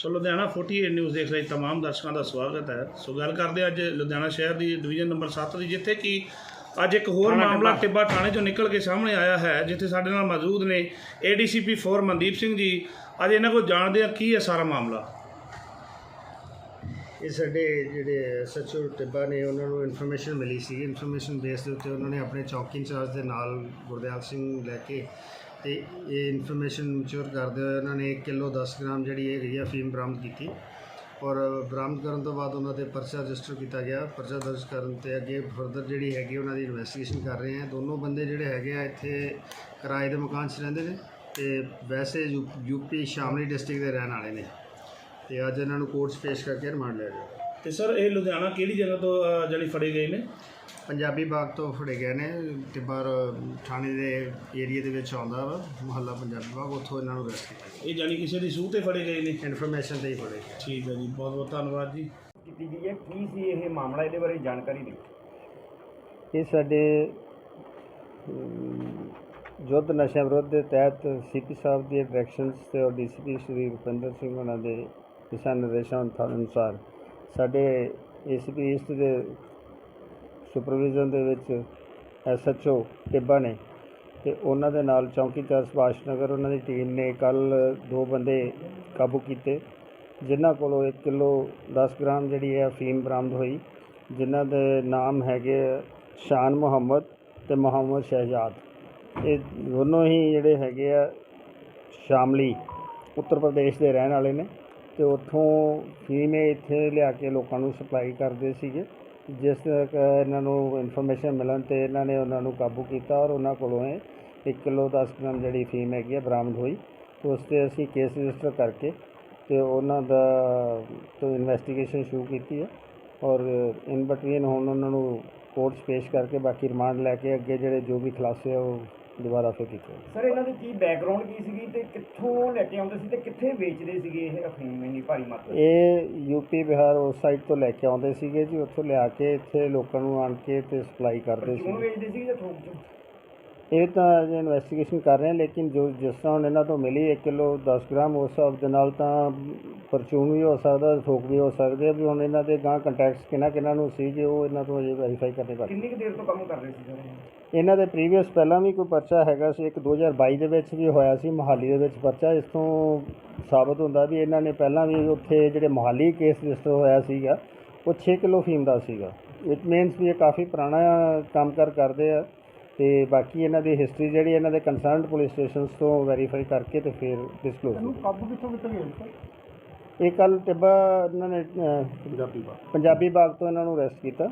So Ludhiana 48 news ਦੇਖ ਰਹੇ ਤਮਾਮ ਦਰਸ਼ਕਾਂ ਦਾ ਸਵਾਗਤ ਹੈ। ਸੋ ਗੱਲ ਕਰਦੇ ਅੱਜ ਲੁਧਿਆਣਾ ਸ਼ਹਿਰ ਦੀ ਡਿਵੀਜ਼ਨ ਨੰਬਰ 7 ਦੀ ਜਿੱਥੇ ਕਿ ਅੱਜ ਇੱਕ ਹੋਰ ਮਾਮਲਾ ਟਿੱਬਾ। ਥਾਣੇ ਚੋਂ ਨਿਕਲ ਕੇ ਸਾਹਮਣੇ ਆਇਆ ਹੈ ਜਿੱਥੇ ਸਾਡੇ ਨਾਲ ਮੌਜੂਦ ਨੇ ਏਡੀਸੀਪੀ 4 ਮਨਦੀਪ ਸਿੰਘ ਜੀ। ਅੱਜ ਇਹਨਾਂ ਕੋਲ ਜਾਣਦੇ ਆ ਕੀ ਹੈ ਸਾਰਾ ਮਾਮਲਾ। ਇਹ ਸਾਡੇ ਜਿਹੜੇ ਸਚਿਵ ਟਿੱਬਾ ਨੇ ਉਹਨਾਂ ਨੂੰ ਇਨਫੋਰਮੇਸ਼ਨ ਮਿਲੀ ਸੀ। ਇਨਫੋਰਮੇਸ਼ਨ ਬੇਸ ਦੇ ਉੱਤੇ ਉਹਨਾਂ ਨੇ ਆਪਣੇ ਚੌਕੀ ਇੰਚਾਰਜ ਦੇ ਨਾਲ ਗੁਰਦਿਆਲ ਸਿੰਘ ਲੈ ਕੇ ਤੇ ਇਹ ਇਨਫੋਰਮੇਸ਼ਨ ਮੈਚੁਰ ਕਰਦੇ ਹੋਏ ਉਹਨਾਂ ਨੇ 1 ਕਿਲੋ 10 ਗ੍ਰਾਮ ਜਿਹੜੀ ਇਹ ਹੈਗੀ ਆ ਫੀਮ ਬਰਾਮਦ ਕੀਤੀ। ਔਰ ਬਰਾਮਦ ਕਰਨ ਤੋਂ ਬਾਅਦ ਉਹਨਾਂ ਤੇ ਪਰਚਾ ਰਜਿਸਟਰ ਕੀਤਾ ਗਿਆ। ਪਰਚਾ ਦਰਜ ਕਰਨ ਤੇ ਅੱਗੇ ਫਰਦਰ ਜਿਹੜੀ ਹੈਗੀ ਉਹਨਾਂ ਦੀ ਇਨਵੈਸਟੀਗੇਸ਼ਨ ਕਰ ਰਹੇ ਆ। ਦੋਨੋਂ ਬੰਦੇ ਜਿਹੜੇ ਹੈਗੇ ਆ ਇੱਥੇ ਕਿਰਾਏ ਦੇ ਮਕਾਨ 'ਚ ਰਹਿੰਦੇ ਨੇ ਤੇ ਵੈਸੇ ਯੂ- ਯੂਪੀ ਸ਼ਾਮਲੀ ਡਿਸਟ੍ਰਿਕਟ ਦੇ ਰਹਿਣ ਵਾਲੇ ਨੇ। ਤੇ ਅੱਜ ਇਹਨਾਂ ਨੂੰ ਕੋਰਟ 'ਚ ਪੇਸ਼ ਕਰਕੇ ਰਿਮਾਂਡ ਲਿਆ ਗਿਆ। ਤੇ ਸਰ ਇਹ ਲੁਧਿਆਣਾ ਕਿਹੜੀ ਜਗ੍ਹਾ ਤੋਂ ਅਹ, ਜਾਣੀ ਫੜੇ ਗਏ ਨੇ? ਪੰਜਾਬੀ ਬਾਗ ਤੋਂ ਫੜੇ ਗਏ ਨੇ ਟਿੱਬਰ ਥਾਣੇ ਦੇ ਏਰੀਆ ਦੇ ਵਿੱਚ ਆਉਂਦਾ ਵਾ ਮੁਹੱਲਾ ਪੰਜਾਬੀ ਬਾਗ ਉੱਥੋਂ ਇਹਨਾਂ ਨੂੰ ਅਰੈਸਟ ਕੀਤਾ ਇਹ ਜਾਣੀ ਕਿਸੇ ਦੀ ਸੂਹ ਤੇ ਫੜੇ ਗਏ ਨੇ? ਇਨਫੋਰਮੇਸ਼ਨ ਤੇ ਹੀ ਫੜੇ ਗਏ। ਠੀਕ ਹੈ ਜੀ ਬਹੁਤ ਬਹੁਤ ਧੰਨਵਾਦ ਜੀ। ਕੀਤੀ ਗਈ ਹੈ। ਕੀ ਸੀ ਇਹ ਮਾਮਲਾ ਇਹਦੇ ਬਾਰੇ ਜਾਣਕਾਰੀ ਦਿਓ। ਇਹ ਸਾਡੇ ਯੁੱਧ ਨਸ਼ਾ ਵਿਰੋਧ ਦੇ ਤਹਿਤ ਸੀਪੀ ਸਾਹਿਬ ਦੀ ਡਾਇਰੈਕਸ਼ਨਸ ਤੇ ਔਰ ਡੀਸੀਪੀ ਸ਼੍ਰੀ ਰੁਪਿੰਦਰ ਸਿੰਘ ਉਹਨਾਂ ਦੇ ਦਿਸ਼ਾ ਨਿਰਦੇਸ਼ਾਂ ਅਨੁਸਾਰ- ਅਨੁਸਾਰ ਸਾਡੇ ਏਸੀਪੀ ਈਸਟ ਦੇ ਸੁਪਰਵਿਜ਼ਨ ਦੇ ਵਿੱਚ ਐਸਐਚਓ ਟਿੱਬਾ ਨੇ ਤੇ ਉਹਨਾਂ ਦੇ ਨਾਲ ਚੌਕੀਦਾਰ ਸੁਭਾਸ਼ ਨਗਰ, ਉਹਨਾਂ ਦੀ ਟੀਮ ਨੇ ਕੱਲ ਦੋ ਬੰਦੇ ਕਾਬੂ ਕੀਤੇ, ਜਿਨ੍ਹਾਂ ਕੋਲੋਂ 1 ਕਿਲੋ 10 ਗ੍ਰਾਮ ਜਿਹੜੀ ਹੈ ਫੀਮ ਬਰਾਮਦ ਹੋਈ, ਜਿਨ੍ਹਾਂ ਦੇ ਨਾਮ ਹੈਗੇ ਸ਼ਾਨ ਮੁਹੰਮਦ ਤੇ ਮੁਹੰਮਦ ਸ਼ਹਿਜਾਦ। ਇਹ ਦੋਨੋਂ ਹੀ ਜਿਹੜੇ ਹੈਗੇ ਆ ਸ਼ਾਮਲੀ ਉੱਤਰ ਪ੍ਰਦੇਸ਼ ਦੇ ਰਹਿਣ ਵਾਲੇ ਨੇ ਤੇ ਉੱਥੋਂ ਫੀਮ ਇਹ ਇੱਥੇ ਲਿਆ ਕੇ ਲੋਕਾਂ ਨੂੰ ਸਪਲਾਈ ਕਰਦੇ ਸੀਗੇ। ਜਿਸ ਤੱਕ ਇਹਨਾਂ ਨੂੰ ਇਨਫੋਰਮੇਸ਼ਨ ਮਿਲਣ ਤੇ ਇਹਨਾਂ ਨੇ ਉਹਨਾਂ ਨੂੰ ਕਾਬੂ ਕੀਤਾ ਔਰ ਉਹਨਾਂ ਕੋਲੋਂ ਇਹ 1 ਕਿਲੋ 10 ਗ੍ਰਾਮ ਜਿਹੜੀ ਫੀਮ ਹੈਗੀ ਆ ਬਰਾਮਦ ਹੋਈ। ਤੇ ਉਸ ਤੇ ਅਸੀਂ ਕੇਸ ਰਜਿਸਟਰ ਕਰਕੇ ਤੇ ਉਹਨਾਂ ਦਾ ਤੋਂ ਇਨਵੈਸਟੀਗੇਸ਼ਨ ਸ਼ੁਰੂ ਕੀਤੀ ਹੈ ਔਰ ਇਨ ਬਿਟਵੀਨ ਹੁਣ ਉਹਨਾਂ ਨੂੰ ਕੋਰਟ 'ਚ ਪੇਸ਼ ਕਰਕੇ ਬਾਕੀ ਰਿਮਾਂਡ ਲੈ ਕੇ ਅੱਗੇ ਜਿਹੜੇ ਜੋ ਵੀ ਖੁਲਾਸੇ ਆ ਉਹ ਦੁਬਾਰਾ ਫਿਰ ਕੀਤੇ। ਸਰ ਇਹਨਾਂ ਦੀ ਕੀ ਬੈਕਗ੍ਰਾਉਂਡ ਕੀ ਸੀਗੀ ਤੇ ਕਿੱਥੋਂ ਲੈ ਕੇ ਆਉਂਦੇ ਸੀ ਤੇ ਕਿੱਥੇ ਵੇਚਦੇ ਸੀਗੇ ਇਹ ਅਫੀਮ ਇੰਨੀ ਭਾਰੀ ਮਾਤਰਾ? ਇਹ ਯੂਪੀ ਬਿਹਾਰ ਉਸ ਸਾਈਡ ਤੋਂ ਲੈ ਕੇ ਆਉਂਦੇ ਸੀਗੇ ਜੀ ਉੱਥੋਂ ਲਿਆ ਕੇ ਇੱਥੇ ਲੋਕਾਂ ਨੂੰ ਆਣ ਕੇ ਤੇ ਸਪਲਾਈ ਕਰਦੇ ਕਿਉਂ ਸੀ ਵੇਚਦੇ ਸੀ ਜਾਂ ਥੋਕ 'ਚ ਇਹ ਤਾਂ ਅਜੇ ਇਨਵੈਸਟੀਗੇਸ਼ਨ ਕਰ ਰਹੇ ਹਾਂ ਲੇਕਿਨ ਜੋ ਜਿਸ ਤਰ੍ਹਾਂ ਹੁਣ ਇਹਨਾਂ ਤੋਂ ਮਿਲੀ 1 ਕਿਲੋ 10 ਗ੍ਰਾਮ ਉਸ ਹਿਸਾਬ ਦੇ ਨਾਲ ਤਾਂ ਪਰਚੂਨ ਵੀ ਹੋ ਸਕਦਾ ਥੋਕ ਵੀ ਹੋ ਸਕਦੇ ਆ ਵੀ ਹੁਣ ਇਹਨਾਂ ਦੇ ਗਾਂ ਕੰਟੈਕਟਸ ਕਿਹਨਾਂ ਕਿਹਨਾਂ ਨੂੰ ਸੀ ਜੇ ਉਹ ਇਹਨਾਂ ਤੋਂ ਅਜੇ ਵੈਰੀਫਾਈ ਕਰਨੇ ਬਾਕੀ ਕਿੰਨੀ ਕੁ ਦੇਰ ਤੋਂ ਕੰਮ ਕਰ ਰਹੇ ਸੀ ਸਰ ਇਹ? ਇਹਨਾਂ ਦੇ ਪ੍ਰੀਵੀਅਸ ਪਹਿਲਾਂ ਵੀ ਕੋਈ ਪਰਚਾ ਹੈਗਾ ਸੀ ਇੱਕ 2022 ਦੇ ਵਿੱਚ ਵੀ ਹੋਇਆ ਸੀ ਮੋਹਾਲੀ ਦੇ ਵਿੱਚ ਪਰਚਾ। ਇਸ ਤੋਂ ਸਾਬਤ ਹੁੰਦਾ ਵੀ ਇਹਨਾਂ ਨੇ ਪਹਿਲਾਂ ਵੀ ਉੱਥੇ ਜਿਹੜੇ ਮੋਹਾਲੀ ਕੇਸ ਰਜਿਸਟਰ ਹੋਇਆ ਸੀਗਾ ਉਹ 6 ਕਿਲੋ ਫੀਮ ਦਾ ਸੀਗਾ। ਇਟ ਮੀਨਸ ਵੀ ਇਹ ਕਾਫੀ ਪੁਰਾਣਾ ਕੰਮ ਕਰ ਕਰਦੇ ਆ ਤੇ ਬਾਕੀ ਇਹਨਾਂ ਦੀ ਹਿਸਟਰੀ ਜਿਹੜੀ ਇਹਨਾਂ ਦੇ ਕੰਸਰਨਡ ਪੁਲਿਸ ਸਟੇਸ਼ਨਸ ਤੋਂ ਵੈਰੀਫਾਈ ਕਰਕੇ ਤੇ ਫਿਰ ਡਿਸਕਲੋਜ਼ ਕਾਬੂ ਕਿੱਥੋਂ ਕਿੱਥੋਂ ਗਏ ਸਰ ਇਹ ਕੱਲ ਟਿੱਬਾ ਇਹਨਾਂ ਨੇ ਪੰਜਾਬੀ ਬਾਗ। ਪੰਜਾਬੀ ਬਾਗ ਤੋਂ ਇਹਨਾਂ ਨੂੰ ਅਰੈਸਟ ਕੀਤਾ।